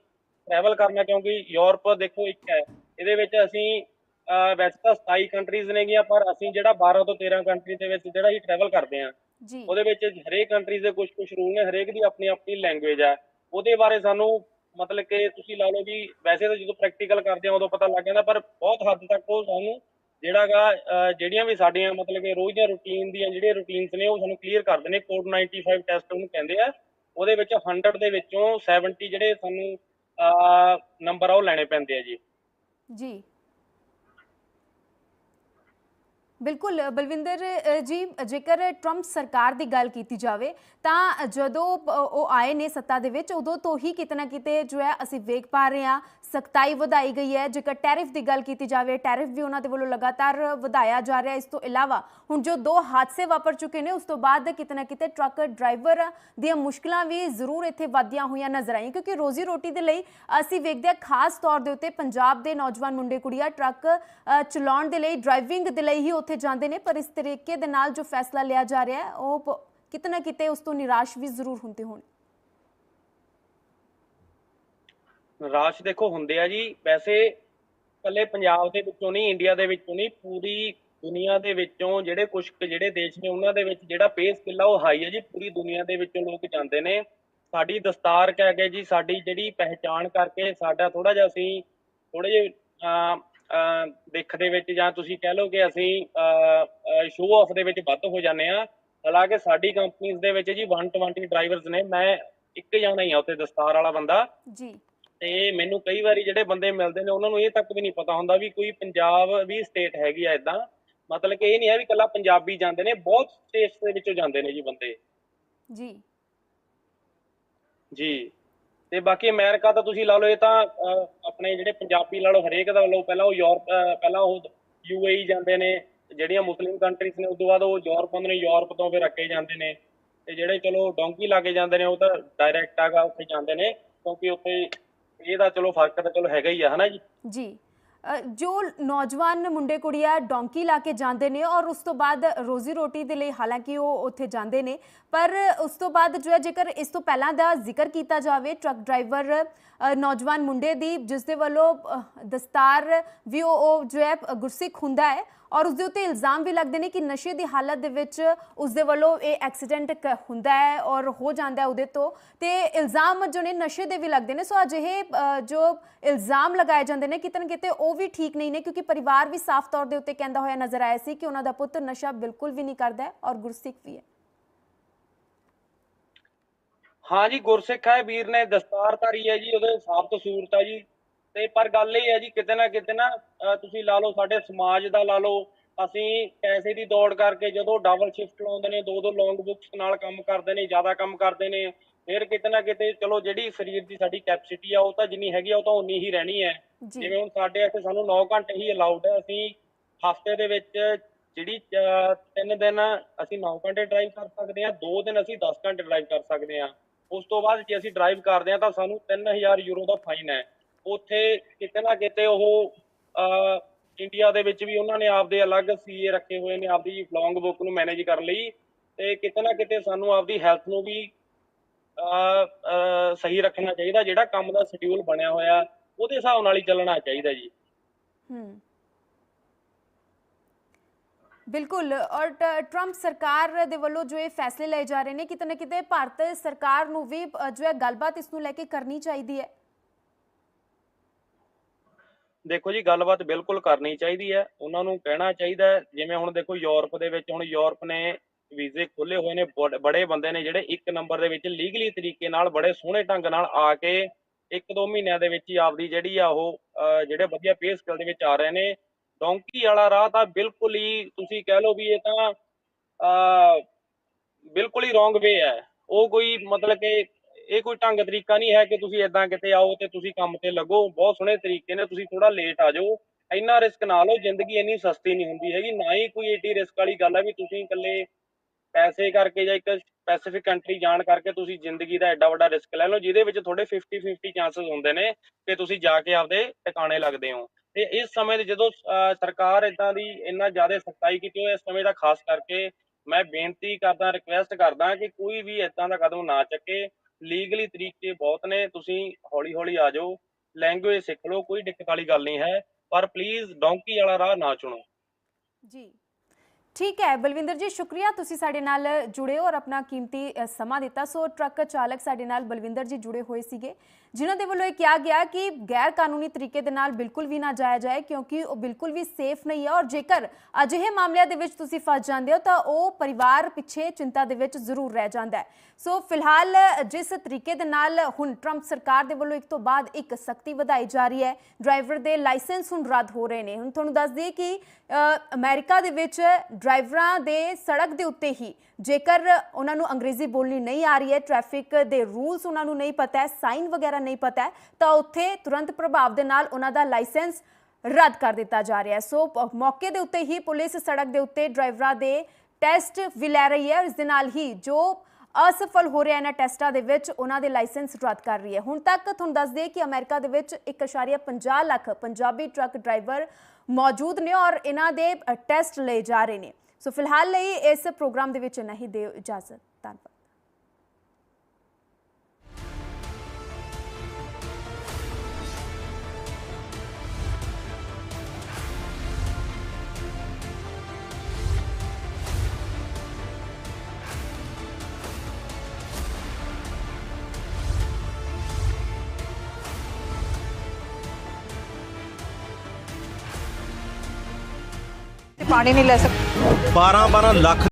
ਟਰੈਵਲ ਕਰਨਾ ਕਿਉਂਕਿ ਯੂਰਪ ਦੇਖੋ ਇੱਕ ਹੈ ਇਹਦੇ ਵਿੱਚ ਅਸੀਂ ਵੈਸੇ ਤਾਂ 27 ਕੰਟਰੀਜ਼ ਨੇਗੀਆਂ ਪਰ ਅਸੀਂ ਜਿਹੜਾ 12 ਤੋਂ 13 ਕੰਟਰੀ ਦੇ ਵਿੱਚ ਜਿਹੜਾ ਹੀ ਟਰੈਵਲ ਕਰਦੇ ਆ ਜੀ। ਉਹਦੇ ਵਿੱਚ ਹਰੇਕ ਕੰਟਰੀ ਦੇ ਕੁਝ ਕੁਝ ਰੂਲ ਨੇ ਹਰੇਕ ਦੀ ਆਪਣੀ ਆਪਣੀ ਲੈਂਗੁਏਜ ਹੈ ਉਹਦੇ ਬਾਰੇ ਸਾਨੂੰ ਮਤਲਬ ਕਿ ਤੁਸੀਂ ਲਾ ਲਓ ਵੀ ਵੈਸੇ ਤਾਂ ਜਦੋਂ ਪ੍ਰੈਕਟੀਕਲ ਕਰਦੇ ਆ ਉਦੋਂ ਪਤਾ ਲੱਗ ਜਾਂਦਾ ਪਰ ਬਹੁਤ ਹੱਦ ਤੱਕ ਉਹ ਸਾਨੂੰ ਜਿਹੜਾਗਾ ਜਿਹੜੀਆਂ ਵੀ ਸਾਡੀਆਂ ਮਤਲਬ ਕਿ ਰੋਜ਼ ਦੀਆਂ ਰੂਟੀਨ ਦੀਆਂ ਜਿਹੜੀਆਂ ਰੂਟੀਨਸ ਨੇ, ਉਹ ਸਾਨੂੰ ਕਲੀਅਰ ਕਰਦੇ ਨੇ। ਕੋਡ 95 ਟੈਸਟ ਉਹਨੂੰ ਕਹਿੰਦੇ ਆ। ਉਹਦੇ ਵਿੱਚ 100 ਦੇ ਵਿੱਚੋਂ 70 ਜਿਹੜੇ ਸਾਨੂੰ ਨੰਬਰ ਆ ਉਹ ਲੈਣੇ ਪੈਂਦੇ ਆ ਜੀ। ਜੀ। ਬਿਲਕੁਲ, ਬਲਵਿੰਦਰ ਜੀ, ਜੇਕਰ ਟਰੰਪ ਸਰਕਾਰ ਦੀ ਗੱਲ ਕੀਤੀ ਜਾਵੇ, ਤਾਂ ਜਦੋਂ ਪ- ਉਹ ਆਏ ਨੇ ਸੱਤਾ ਦੇ ਵਿੱਚ, ਉਦੋਂ ਤੋਂ ਹੀ ਕਿਤੇ ਨਾ ਕਿਤੇ ਜੋ ਹੈ, ਅਸੀਂ ਵੇਖ ਪਾ ਰਹੇ ਹਾਂ, ਸਖਤਾਈ ਵਧਾਈ ਗਈ ਹੈ। ਜੇਕਰ ਟੈਰਿਫ ਦੀ ਗੱਲ ਕੀਤੀ ਜਾਵੇ, ਟੈਰਿਫ ਵੀ ਉਹਨਾਂ ਦੇ ਵੱਲੋਂ ਲਗਾਤਾਰ ਵਧਾਇਆ ਜਾ ਰਿਹਾ ਇਸ ਤੋਂ ਇਲਾਵਾ, ਹੁਣ ਜੋ ਦੋ ਹਾਦਸੇ ਵਾਪਰ ਚੁੱਕੇ ਨੇ, ਉਸ ਤੋਂ ਬਾਅਦ ਕਿਤੇ ਨਾ ਕਿਤੇ ਟਰੱਕ ਡਰਾਈਵਰ ਦੀਆਂ ਮੁਸ਼ਕਲਾਂ ਵੀ ਜ਼ਰੂਰ ਇੱਥੇ ਵਧੀਆਂ ਹੋਈਆਂ ਨਜ਼ਰ ਆਈਆਂ, ਕਿਉਂਕਿ ਰੋਜ਼ੀ ਰੋਟੀ ਦੇ ਲਈ ਅਸੀਂ ਵੇਖਦੇ ਹਾਂ, ਖਾਸ ਤੌਰ ਦੇ ਉੱਤੇ ਪੰਜਾਬ ਦੇ ਨੌਜਵਾਨ ਮੁੰਡੇ ਕੁੜੀਆਂ ਟਰੱਕ ਚਲਾਉਣ ਦੇ ਲਈ, ਡਰਾਈਵਿੰਗ ਦੇ ਲਈ ਹੀ ਉੱਥੇ ਜਾਂਦੇ ਨੇ, ਪਰ ਇਸ ਤਰੀਕੇ ਦੇ ਨਾਲ ਜੋ ਫੈਸਲਾ ਲਿਆ ਜਾ ਰਿਹਾ ਹੈ, ਉਹ ਪ- ਕਿਤੇ ਉਸ ਤੋਂ ਨਿਰਾਸ਼ ਵੀ ਜ਼ਰੂਰ ਹੁੰਦੇ ਹੋਣ। ਰਾਸ਼ ਦੇਖੋ ਹੁੰਦੇ ਆ ਜੀ। ਵੈਸੇ ਇਕੱਲੇ ਪੰਜਾਬ ਦੇ ਵਿੱਚੋਂ ਨਹੀਂ, ਇੰਡੀਆ ਦੇ ਵਿੱਚੋਂ ਨਹੀਂ, ਪੂਰੀ ਦੁਨੀਆ ਦੇ ਵਿੱਚੋਂ ਜਿਹੜੇ ਕੁਝ ਜਿਹੜੇ ਦੇਸ਼ ਨੇ, ਉਹਨਾਂ ਦੇ ਵਿੱਚ ਜਿਹੜਾ ਪੇ ਸਕਿੱਲ ਆ, ਉਹ ਹਾਈ ਹੈ ਜੀ। ਪੂਰੀ ਦੁਨੀਆ ਦੇ ਵਿੱਚੋਂ ਲੋਕ ਜਾਂਦੇ ਨੇ। ਸਾਡੀ ਦਸਤਾਰ ਕਹਿ ਕੇ ਜੀ, ਸਾਡੀ ਜਿਹੜੀ ਪਹਿਚਾਣ ਕਰਕੇ ਸਾਡਾ ਥੋੜਾ ਜਿਹਾ ਅਸੀਂ ਥੋੜੇ ਜਿਹੇ ਦਿੱਖ ਦੇ ਵਿੱਚ ਜਾਂ ਤੁਸੀਂ ਕਹਿ ਲਓ ਕਿ ਅਸੀਂ ਸ਼ੋਅ ਆਫ ਦੇ ਵਿੱਚ ਵੱਧ ਹੋ ਜਾਂਦੇ ਆ ਹਾਲਾਂਕਿ ਸਾਡੀ ਕੰਪਨੀਆਂ ਦੇ ਵਿੱਚ ਜੀ 120 ਡਰਾਈਵਰਸ ਨੇ। ਮੈਂ ਇੱਕ ਜਾਣਾ ਹੀ ਆ ਉੱਥੇ ਦਸਤਾਰ ਵਾਲਾ ਬੰਦਾ। ਜੀ। ਤੇ ਮੈਨੂੰ ਕਈ ਵਾਰੀ ਜਿਹੜੇ ਬੰਦੇ ਮਿਲਦੇ ਨੇ ਉਹਨਾਂ ਨੂੰ ਇਹ ਤੱਕ ਵੀ ਨਹੀਂ ਪਤਾ ਹੁੰਦਾ ਵੀ ਕੋਈ ਪੰਜਾਬ ਵੀ ਸਟੇਟ ਹੈਗੀ ਆ ਇਦਾਂ ਮਤਲਬ ਕਿ ਇਹ ਨਹੀਂ ਹੈ ਵੀ ਇਕੱਲਾ ਪੰਜਾਬੀ ਜਾਂਦੇ ਨੇ ਬਹੁਤ ਸਟੇਟਸ ਦੇ ਵਿੱਚੋਂ ਜਾਂਦੇ ਨੇ ਜੀ ਬੰਦੇ। ਜੀ। ਜੀ। ਤੇ ਬਾਕੀ ਅਮਰੀਕਾ ਤਾਂ ਤੁਸੀਂ ਲਾ ਲਓ ਇਹ ਤਾਂ ਆਪਣੇ ਜਿਹੜੇ ਪੰਜਾਬੀ ਲਾ ਲਓ ਹਰੇਕ ਦਾ ਲਓ, ਪਹਿਲਾਂ ਉਹ ਯੂਰਪ ਪਹਿਲਾਂ ਉਹ ਯੂਏਈ ਜਾਂਦੇ ਨੇ, ਜਿਹੜੀਆਂ ਮੁਸਲਿਮ ਕੰਟਰੀਜ਼ ਨੇ ਉਸ ਤੋਂ ਬਾਅਦ ਉਹ ਯੂਰਪ ਆਉਂਦੇ ਨੇ, ਯੂਰਪ ਤੋਂ ਫਿਰ ਅੱਗੇ ਜਾਂਦੇ ਨੇ। ਤੇ ਜਿਹੜੇ ਚਲੋ ਡੋਂਕੀ ਲਾ ਕੇ ਜਾਂਦੇ ਨੇ, ਉਹ ਤਾਂ ਡਾਇਰੈਕਟ ਆਗਾ ਉੱਥੇ ਜਾਂਦੇ ਨੇ, ਕਿਉਂਕਿ ਉੱਥੇ ਇਹਦਾ ਚਲੋ ਫ਼ਰਕ ਤਾਂ ਚਲੋ ਹੈਗਾ ਹੀ ਆ, ਹਨਾ ਜੀ? ਜੀ। ਜੋ ਨੌਜਵਾਨ ਮੁੰਡੇ ਕੁੜੀਆਂ ਡੋਂਕੀ ਲਾ ਕੇ ਜਾਂਦੇ ਨੇ ਔਰ ਉਸ ਤੋਂ ਬਾਅਦ ਰੋਜ਼ੀ ਰੋਟੀ ਦੇ ਲਈ ਹਾਲਾਂਕਿ ਉਹ ਉੱਥੇ ਜਾਂਦੇ ਨੇ। ਪਰ ਉਸ ਤੋਂ ਬਾਅਦ ਜੋ ਹੈ, ਜੇਕਰ ਇਸ ਤੋਂ ਪਹਿਲਾਂ ਦਾ ਜ਼ਿਕਰ ਕੀਤਾ ਜਾਵੇ, ਟਰੱਕ ਡਰਾਈਵਰ ਨੌਜਵਾਨ ਮੁੰਡੇ ਦੀ, ਜਿਸ ਦੇ ਵੱਲੋਂ ਦਸਤਾਰ ਵੀ ਉਹ ਜੋ ਹੈ ਗੁਰਸਿੱਖ ਹੁੰਦਾ ਹੈ ਔਰ ਉਸ ਦੇ ਉੱਤੇ ਇਲਜ਼ਾਮ ਵੀ ਲੱਗਦੇ ਨੇ ਕਿ ਨਸ਼ੇ ਦੀ ਹਾਲਤ ਦੇ ਵਿੱਚ ਉਸ ਦੇ ਵੱਲੋਂ ਇਹ ਐਕਸੀਡੈਂਟ ਕ- ਹੁੰਦਾ ਹੈ ਔਰ ਹੋ ਜਾਂਦਾ ਹੈ ਉਹਦੇ ਤੋਂ। ਤੇ ਇਲਜ਼ਾਮ ਜੋ ਨੇ, ਨਸ਼ੇ ਦੇ ਵੀ ਲੱਗਦੇ ਨੇ। ਸੋ ਅਜਿਹੇ ਜੋ ਇਲਜ਼ਾਮ ਲਗਾਏ ਜਾਂਦੇ ਨੇ, ਕਿਤੇ ਨਾ ਕਿਤੇ ਉਹ ਵੀ ਠੀਕ ਨਹੀਂ ਨੇ, ਕਿਉਂਕਿ ਪਰਿਵਾਰ ਵੀ ਸਾਫ਼ ਤੌਰ ਦੇ ਉੱਤੇ ਕਹਿੰਦਾ ਹੋਇਆ ਨਜ਼ਰ ਆਇਆ ਸੀ ਕਿ ਉਹਨਾਂ ਦਾ ਪੁੱਤ ਨਸ਼ਾ ਬਿਲਕੁਲ ਵੀ ਨਹੀਂ ਕਰਦਾ ਔਰ ਗੁਰਸਿੱਖ ਵੀ ਹੈ। ਹਾਂ ਜੀ, ਗੁਰਸਿੱਖ ਹੈ, ਵੀਰ ਨੇ ਦਸਤਾਰਧਾਰੀ ਹੈ ਜੀ, ਉਹਦੇ ਸਾਬਤ ਸੂਰਤ ਹੈ ਜੀ। ਤੇ ਪਰ ਗੱਲ ਇਹ ਹੈ ਜੀ, ਕਿਤੇ ਨਾ ਕਿਤੇ ਨਾ ਤੁਸੀਂ ਲਾ ਲਓ, ਸਾਡੇ ਸਮਾਜ ਦਾ ਲਾ ਲਓ, ਅਸੀਂ ਪੈਸੇ ਦੀ ਦੌੜ ਕਰਕੇ ਜਦੋਂ ਡਬਲ ਸ਼ਿਫਟ ਲਾਉਂਦੇ ਨੇ ਦੋ ਦੋ ਲੌਂਗ ਬੁੱਕਸ ਨਾਲ ਕੰਮ ਕਰਦੇ ਨੇ, ਜ਼ਿਆਦਾ ਕੰਮ ਕਰਦੇ ਨੇ ਫਿਰ ਕਿਤੇ ਨਾ ਕਿਤੇ ਚਲੋ ਜਿਹੜੀ ਸਰੀਰ ਦੀ ਸਾਡੀ ਕੈਪੈਸਿਟੀ ਆ ਉਹ ਤਾਂ ਜਿੰਨੀ ਹੈਗੀ ਆ ਉਹ ਤਾਂ ਉਨੀ ਹੀ ਰਹਿਣੀ ਹੈ। ਜਿਵੇਂ ਹੁਣ ਸਾਡੇ ਇੱਥੇ ਸਾਨੂੰ 9 ਘੰਟੇ ਹੀ ਅਲਾਉਡ ਹੈ ਅਸੀਂ ਹਫ਼ਤੇ ਦੇ ਵਿੱਚ ਜਿਹੜੀ ਅਹ, ਤਿੰਨ ਦਿਨ ਅਸੀਂ 9 ਘੰਟੇ ਡਰਾਈਵ ਕਰ ਸਕਦੇ ਹਾਂ ਦੋ ਦਿਨ ਅਸੀਂ 10 ਘੰਟੇ ਡਰਾਈਵ ਕਰ ਸਕਦੇ ਹਾਂ। ਉਸ ਤੋਂ ਬਾਅਦ ਜੇ ਅਸੀਂ ਡਰਾਈਵ ਕਰਦੇ ਹਾਂ ਤਾਂ ਸਾਨੂੰ 3000 ਯੂਰੋ ਦਾ ਫਾਈਨ ਹੈ। ਉੱਥੇ ਕਿਤੇ ਨਾ ਕਿਤੇ ਉਹ ਇੰਡੀਆ ਦੇ ਵਿੱਚ ਵੀ ਉਹਨਾਂ ਨੇ ਆਪਦੇ ਅਲੱਗ ਸੀਏ ਰੱਖੇ ਹੋਏ ਨੇ ਆਪਦੀ ਲੌਂਗ ਬੁੱਕ ਨੂੰ ਮੈਨੇਜ ਕਰਨ ਲਈ। ਤੇ ਕਿਤੇ ਨਾ ਕਿਤੇ ਸਾਨੂੰ ਆਪਦੀ ਹੈਲਥ ਨੂੰ ਵੀ ਸਹੀ ਰੱਖਣਾ ਚਾਹੀਦਾ ਜਿਹੜਾ ਕੰਮ ਦਾ ਸ਼ਡਿਊਲ ਬਣਿਆ ਹੋਇਆ ਉਹਦੇ ਹਿਸਾਬ ਨਾਲ ਹੀ ਚੱਲਣਾ ਚਾਹੀਦਾ ਜੀ। ਹੂੰ। ਬਿਲਕੁਲ ਔਰ ਟਰੰਪ ਸਰਕਾਰ ਦੇ ਵੱਲੋਂ ਜੋ ਇਹ ਫੈਸਲੇ ਲਏ ਜਾ ਰਹੇ ਨੇ ਕਿਤੇ ਨਾ ਕਿਤੇ ਭਾਰਤ ਸਰਕਾਰ ਨੂੰ ਵੀ ਜੋ ਹੈ ਗੱਲਬਾਤ ਇਸ ਨੂੰ ਲੈ ਕੇ ਕਰਨੀ ਚਾਹੀਦੀ ਹੈ। ਦੇਖੋ ਜੀ ਗੱਲਬਾਤ ਬਿਲਕੁਲ ਕਰਨੀ ਚਾਹੀਦੀ ਹੈ। ਉਹਨਾਂ ਨੂੰ ਕਹਿਣਾ ਚਾਹੀਦਾ ਜਿਵੇਂ ਹੁਣ ਦੇਖੋ ਯੂਰਪ ਦੇ ਵਿੱਚ ਹੁਣ ਯੂਰਪ ਨੇ ਵੀਜ਼ੇ ਖੁੱਲੇ ਹੋਏ ਨੇ, ਬੜ- ਬੜੇ ਬੰਦੇ ਨੇ ਜਿਹੜੇ ਇੱਕ ਨੰਬਰ ਦੇ ਵਿੱਚ ਲੀਗਲੀ ਤਰੀਕੇ ਨਾਲ, ਬੜੇ ਸੋਹਣੇ ਢੰਗ ਨਾਲ ਆ ਕੇ ਇੱਕ ਦੋ ਮਹੀਨਿਆਂ ਦੇ ਵਿੱਚ ਹੀ ਆਪਦੀ ਜਿਹੜੀ ਆ ਉਹ ਜਿਹੜੇ ਵਧੀਆ ਪੇ ਸਕੇਲ ਦੇ ਵਿੱਚ ਆ ਰਹੇ ਨੇ। ਡੋਂਕੀ ਵਾਲਾ ਰਾਹ ਤਾਂ ਬਿਲਕੁਲ ਹੀ ਤੁਸੀਂ ਕਹਿ ਲਓ ਵੀ ਇਹ ਤਾਂ ਬਿਲਕੁਲ ਹੀ ਰੋਂਗ ਵੇ ਹੈ। ਉਹ ਕੋਈ ਮਤਲਬ ਕਿ ਇਹ ਕੋਈ ਢੰਗ ਤਰੀਕਾ ਨਹੀਂ ਹੈ ਕਿ ਤੁਸੀਂ ਇਦਾਂ ਕਿਤੇ ਆਓ ਤੇ ਤੁਸੀਂ ਕੰਮ ਤੇ ਲੱਗੋ। ਬਹੁਤ ਸੋਹਣੇ ਤਰੀਕੇ ਨੇ, ਤੁਸੀਂ ਥੋੜਾ ਲੇਟ ਆ ਜਾਓ। ਇੰਨਾ ਰਿਸਕ ਨਾ ਲਓ, ਜ਼ਿੰਦਗੀ ਇੰਨੀ ਸਸਤੀ ਨਹੀਂ ਹੁੰਦੀ ਹੈਗੀ। ਨਾ ਹੀ ਕੋਈ ਏਡੀ ਰਿਸਕ ਵਾਲੀ ਗੱਲ ਹੈ ਵੀ ਤੁਸੀਂ ਇਕੱਲੇ ਪੈਸੇ ਕਰਕੇ ਜਾਂ ਇੱਕ ਸਪੈਸੀਫਿਕ ਕੰਟਰੀ ਜਾਣ ਕਰਕੇ ਤੁਸੀਂ ਜ਼ਿੰਦਗੀ ਦਾ ਐਡਾ ਵੱਡਾ ਰਿਸਕ ਲੈ ਲਓ, ਜਿਹਦੇ ਵਿੱਚ ਤੁਹਾਡੇ 50 50 ਚਾਂਸਸ ਹੁੰਦੇ ਨੇ ਕਿ ਤੁਸੀਂ ਜਾ ਕੇ ਆਪਦੇ ਟਿਕਾਣੇ ਲੱਗਦੇ ਹੋ। ਤੇ ਇਸ ਸਮੇਂ ਤੇ ਜਦੋਂ ਸਰਕਾਰ ਇਦਾਂ ਦੀ ਇੰਨਾ ਜ਼ਿਆਦਾ ਸਖਤਾਈ ਕੀਤੀ ਹੋਈ ਇਸ ਸਮੇਂ ਦਾ ਖਾਸ ਕਰਕੇ ਮੈਂ ਬੇਨਤੀ ਕਰਦਾ ਰਿਕੁਐਸਟ ਕਰਦਾ ਕਿ ਕੋਈ ਵੀ ਇਦਾਂ ਦਾ ਕਦਮ ਨਾ ਚੱਕੇ। ਲੀਗਲੀ ਤਰੀਕੇ ਬਹੁਤ ਨੇ, ਤੁਸੀਂ ਹੌਲੀ ਹੌਲੀ ਆ ਜਾਓ ਲੈਂਗੁਏਜ ਸਿੱਖ ਲਓ, ਕੋਈ ਦਿੱਕਤ ਵਾਲੀ ਗੱਲ ਨਹੀਂ ਹੈ, ਪਰ ਪਲੀਜ਼ ਡੋਂਕੀ ਵਾਲਾ ਰਾਹ ਨਾ ਚੁਣੋ। ਜੀ। ਠੀਕ ਹੈ, ਬਲਵਿੰਦਰ ਜੀ, ਸ਼ੁਕਰੀਆ ਤੁਸੀਂ ਸਾਡੇ ਨਾਲ ਜੁੜੇ ਹੋ ਔਰ ਆਪਣਾ ਕੀਮਤੀ ਸਮਾਂ ਦਿੱਤਾ। ਸੋ ਟਰੱਕ ਚਾਲਕ ਸਾਡੇ ਨਾਲ ਬਲਵਿੰਦਰ ਜੀ ਜੁੜੇ ਹੋਏ ਸੀਗੇ। ਜਿਨ੍ਹਾਂ ਦੇ ਵੱਲੋਂ ਇਹ ਕਿਹਾ ਗਿਆ ਕਿ ਗੈਰ ਕਾਨੂੰਨੀ ਤਰੀਕੇ ਦੇ ਨਾਲ ਬਿਲਕੁਲ ਵੀ ਨਾ ਜਾਇਆ ਜਾਏ ਕਿਉਂਕਿ ਉਹ ਬਿਲਕੁਲ ਵੀ ਸੇਫ ਨਹੀਂ ਹੈ। ਔਰ ਜੇਕਰ ਅਜਿਹੇ ਮਾਮਲਿਆਂ ਦੇ ਵਿੱਚ ਤੁਸੀਂ ਫਸ ਜਾਂਦੇ ਹੋ ਤਾਂ ਉਹ ਪਰਿਵਾਰ ਪਿੱਛੇ ਚਿੰਤਾ ਦੇ ਵਿੱਚ ਜ਼ਰੂਰ ਰਹਿ ਜਾਂਦਾ ਹੈ। ਸੋ ਫਿਲਹਾਲ ਜਿਸ ਤਰੀਕੇ ਦੇ ਨਾਲ ਹੁਣ ਟਰੰਪ ਸਰਕਾਰ ਦੇ ਵੱਲੋਂ ਇੱਕ ਤੋਂ ਬਾਅਦ ਇੱਕ ਸਖਤੀ ਵਧਾਈ ਜਾ ਰਹੀ ਹੈ ਡਰਾਈਵਰ ਦੇ ਲਾਇਸੈਂਸ ਹੁਣ ਰੱਦ ਹੋ ਰਹੇ ਨੇ। ਹੁਣ ਤੁਹਾਨੂੰ ਦੱਸ ਦਈਏ ਕਿ ਅ, ਅਮਰੀਕਾ ਦੇ ਵਿੱਚ ਡਰਾਈਵਰਾਂ ਦੇ ਸੜਕ ਦੇ ਉੱਤੇ ਹੀ ਜੇਕਰ ਉਹਨਾਂ ਨੂੰ ਅੰਗਰੇਜ਼ੀ ਬੋਲਣੀ ਨਹੀਂ ਆ ਰਹੀ ਹੈ ਟ੍ਰੈਫਿਕ ਦੇ ਰੂਲਸ ਉਹਨਾਂ ਨੂੰ ਨਹੀਂ ਪਤਾ ਹੈ ਸਾਈਨ ਵਗੈਰਾ ਨਹੀਂ ਪਤਾ ਹੈ, ਤਾਂ ਉੱਥੇ ਤੁਰੰਤ ਪ੍ਰਭਾਵ ਦੇ ਨਾਲ ਉਹਨਾਂ ਦਾ ਲਾਇਸੈਂਸ ਰੱਦ ਕਰ ਦਿੱਤਾ ਜਾ ਰਿਹਾ ਹੈ। ਸੋ ਮੌਕੇ ਦੇ ਉੱਤੇ ਹੀ ਪੁਲਿਸ ਸੜਕ ਦੇ ਉੱਤੇ ਡਰਾਈਵਰਾਂ ਦੇ ਟੈਸਟ ਵੀ ਲੈ ਰਹੀ ਹੈ ਇਸ ਦੇ ਨਾਲ ਹੀ ਜੋ ਅਸਫਲ ਹੋ ਰਿਹਾ ਇਹਨਾਂ ਟੈਸਟਾਂ ਦੇ ਵਿੱਚ, ਉਹਨਾਂ ਦੇ ਲਾਇਸੈਂਸ ਰੱਦ ਕਰ ਰਹੀ ਹੈ। ਹੁਣ ਤੱਕ ਤੁਹਾਨੂੰ ਦੱਸ ਦਈਏ ਕਿ ਅਮਰੀਕਾ ਦੇ ਵਿੱਚ 1.50 ਲੱਖ ਪੰਜਾਬੀ ਟਰੱਕ ਡਰਾਈਵਰ ਮੌਜੂਦ ਨੇ ਔਰ ਇਹਨਾਂ ਦੇ ਟੈਸਟ ਲਏ ਜਾ ਰਹੇ ਨੇ। ਸੋ ਫਿਲਹਾਲ ਲਈ ਇਸ ਪ੍ਰੋਗਰਾਮ ਦੇ ਵਿੱਚ ਨਹੀਂ ਦਿਓ ਇਜਾਜ਼ਤ ਧੰਨਵਾਦ ਪਾਣੀ ਨਹੀਂ ਲੈ ਸਕਦੇ 12 12 ਲੱਖ